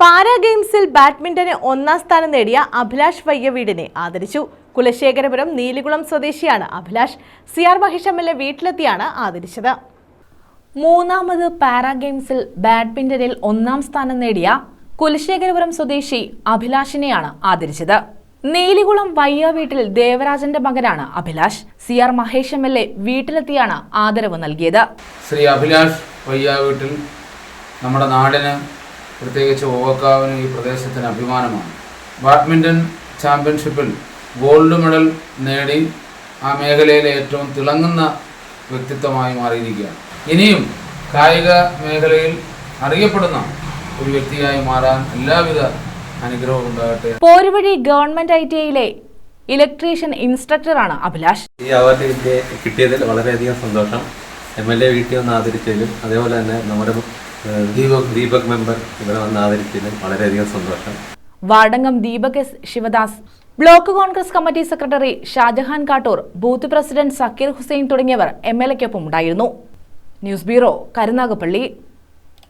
Para ഗെയിംസിൽ ബാഡ്മിന്റന് ഒന്നാം സ്ഥാനം നേടിയ അഭിലാഷ് വയ്യവീടിനെ ആദരിച്ചു. കുലശേഖരപുരം നീലികുളം സ്വദേശിയാണ് Abhilash. C R Mahesh M L A വീട്ടിലെത്തിയാണ് ആദരിച്ചത്. മൂന്നാമത് പാരാ ഗെയിംസിൽ ബാഡ്മിന്റണിൽ ഒന്നാം സ്ഥാനം നേടിയ കുലശേഖരപുരം സ്വദേശി അഭിലാഷിനെയാണ് ആദരിച്ചത്. നീലികുളം വയ്യ വീട്ടിൽ ദേവരാജന്റെ മകനാണ് Abhilash. C R Mahesh M L A വീട്ടിലെത്തിയാണ് ആദരവ് നൽകിയത്. ശ്രീ അഭിലാഷ് വയ്യ വീട്ടിൽ നമ്മുടെ നാടിന് പ്രത്യേകിച്ച് ഓവക്കാവിന് ഈ പ്രദേശത്തിന് അഭിമാനമാണ്. ബാഡ്മിന്റൺ ചാമ്പ്യൻഷിപ്പിൽ ഗോൾഡ് മെഡൽ നേടി ആ മേഖലയിലെ ഏറ്റവും തിളങ്ങുന്ന വ്യക്തിത്വമായി മാറിയിരിക്കുകയാണ്. ഇനിയും കായിക മേഖലയിൽ അറിയപ്പെടുന്ന ഒരു വ്യക്തിയായി മാറാൻ എല്ലാവിധ അനുഗ്രഹവും ഉണ്ടാകട്ടെ. പോരുവഴി ഗവൺമെന്റ് ഐ ടി ഐയിലെ ഇലക്ട്രീഷ്യൻ ഇൻസ്ട്രക്ടറാണ് അഭിലാഷ്. ഈ അവാർഡ് കിട്ടിയ കിട്ടിയതിൽ വളരെയധികം സന്തോഷം. എം എൽ എ വീട്ടിൽ വന്ന് ആദരിച്ചതിലും അതേപോലെ തന്നെ നമ്മുടെ ദീപക് ദീപക് മെമ്പർ ഇവിടെ വന്ന് ആദരിച്ചതിലും വളരെയധികം സന്തോഷം. വാടങ്കം Deepak S Sivadas block Congress committee secretary Shajahan Kattoor booth president Sakeer Hussain തുടങ്ങിയവർ എം എൽ എക്കൊപ്പം ഉണ്ടായിരുന്നു. News bureau Karunagappally.